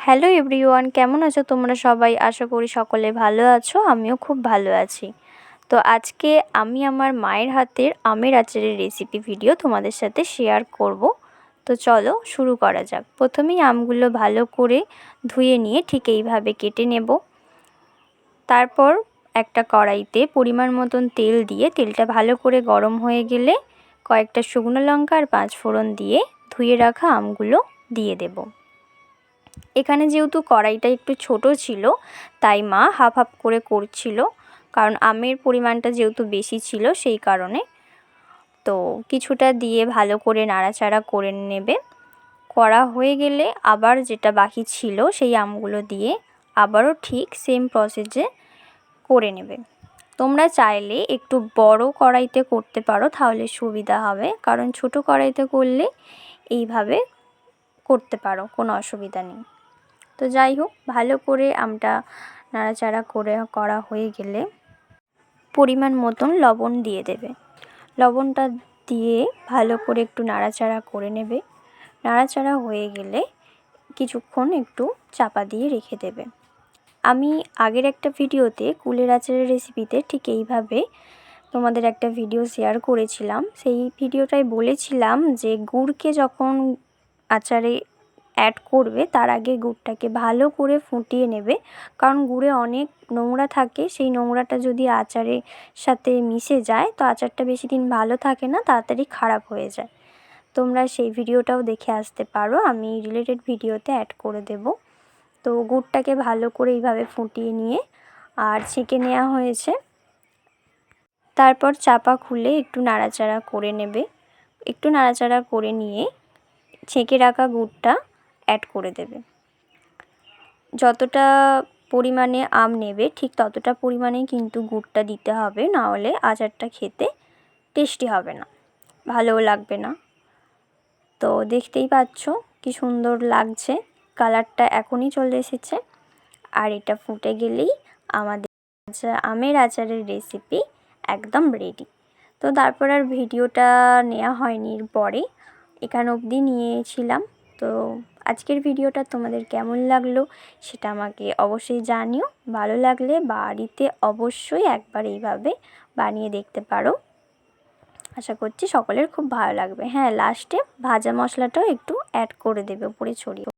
Hello everyone, কেমন আছো তোমরা সবাই? আশা করি সকলে ভালো আছো, আমিও খুব ভালো আছি। তো আজকে আমি আমার মায়ের হাতের আমের আচারের রেসিপি ভিডিও তোমাদের সাথে শেয়ার করব। তো চলো শুরু করা যাক। প্রথমেই আমগুলো ভালো করে ধুয়ে নিয়ে ঠিক এইভাবে কেটে নেব। তারপর একটা কড়াইতে পরিমাণ মতন তেল দিয়ে, তেলটা ভালো করে গরম হয়ে গেলে কয়েকটা শুকনো লঙ্কা আর পাঁচ ফোড়ন দিয়ে ধুয়ে রাখা আমগুলো দিয়ে দেবো। এখানে যেহেতু কড়াইটা একটু ছোট ছিল, তাই মা হাফ হাফ করে করছিল, কারণ আমের পরিমাণটা যেহেতু বেশি ছিল সেই কারণে। তো কিছুটা দিয়ে ভালো করে নাড়াচাড়া করে নেবে। করা হয়ে গেলে আবার যেটা বাকি ছিল সেই আমগুলো দিয়ে আবারও ঠিক সেম প্রসেসে করে নেবে। তোমরা চাইলে একটু বড় কড়াইতে করতে পারো, তাহলে সুবিধা হবে, কারণ ছোট কড়াইতে করলে এইভাবে করতে পারো, কোনো অসুবিধা নেই। তো যাই হোক, ভালো করে আমটা নাড়াচাড়া করে করা হয়ে গেলে পরিমাণ মতন লবণ দিয়ে দেবে। লবণটা দিয়ে ভালো করে একটু নাড়াচাড়া করে নেবে। নাড়াচাড়া হয়ে গেলে কিছুক্ষণ একটু চাপা দিয়ে রেখে দেবে। আমি আগের একটা ভিডিওতে কুলের আচারের রেসিপিতে ঠিক এইভাবে তোমাদের একটা ভিডিও শেয়ার করেছিলাম। সেই ভিডিওটায় বলেছিলাম যে গুড়কে যখন আচারে অ্যাড করবে, তার আগে গুড়টাকে ভালো করে ফুটিয়ে নেবে। কারণ গুড়ে অনেক নোংরা থাকে, সেই নোংরাটা যদি আচারের সাথে মিশে যায়, তো আচারটা বেশি দিন ভালো থাকে না, তাড়াতাড়ি খারাপ হয়ে যায়। তোমরা সেই ভিডিওটাও দেখে আসতে পারো, আমি রিলেটেড ভিডিওতে অ্যাড করে দেব। তো গুড়টাকে ভালো করে এইভাবে ফুটিয়ে নিয়ে, আর ছেঁকে নেওয়া হয়েছে। তারপর চাপা খুলে একটু নাড়াচাড়া করে নেবে। একটু নাড়াচাড়া করে নিয়ে ছেঁকে রাখা গুড়টা অ্যাড করে দেবে। যতটা পরিমাণে আম নেবে, ঠিক ততটা পরিমাণেই কিন্তু গুড়টা দিতে হবে নাহলে আচারটা খেতে টেস্টি হবে না, ভালোও লাগবে না। তো দেখতেই পাচ্ছ কি সুন্দর লাগছে, কালারটা এখনই চলে এসেছে। আর এটা ফুটে গেলেই আমাদের আমের আচারের রেসিপি একদম রেডি তো তারপর আর ভিডিওটা নেওয়া হয়নি পরে, এখান অবধি নিয়েছিলাম। তো আজকের ভিডিওটা তোমাদের কেমন লাগল সেটা আমাকে অবশ্যই জানিও। ভালো লাগলে বাড়িতে অবশ্যই একবার এইভাবে বানিয়ে দেখতে পারো। আশা করছি সকলের খুব ভালো লাগবে। হ্যাঁ লাস্টে ভাজা মশলাটাও একটু অ্যাড করে দেবে উপরে ছড়িয়ে।